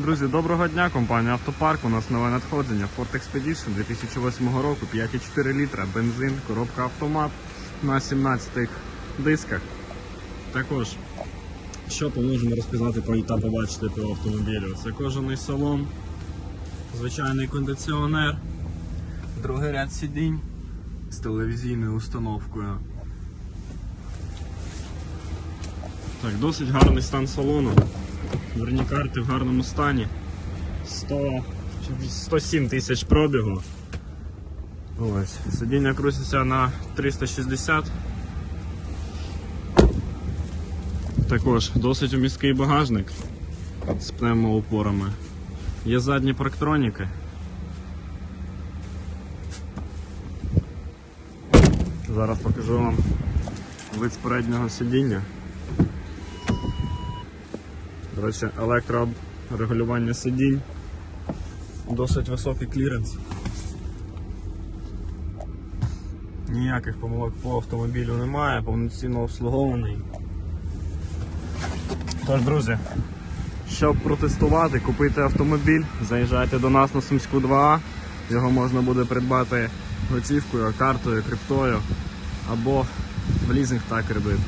Друзі, доброго дня. Компанія Автопарк. У нас нове надходження. Ford Expedition 2008 року, 5,4 літра, бензин, коробка автомат на 17 дисках. Також, що поможемо розпізнати та побачити по автомобілю? Це кожаний салон, звичайний кондиціонер, другий ряд сидінь з телевізійною установкою. Так, досить гарний стан салону. Дверні карти в гарному стані. 100, 107 тисяч пробігу. Ось. Сидіння крутиться на 360. Також досить умісткий багажник з пневмоупорами. Є задні парктроніки. Зараз покажу вам вид з переднього сидіння. Речі, електрорегулювання сидінь. Досить високий кліренс. Ніяких помилок по автомобілю немає, повноцінно обслугований. Тож, друзі, щоб протестувати, купити автомобіль, заїжджайте до нас на Сумську 2А. Його можна буде придбати готівкою, картою, криптою або в лізинг та кредит.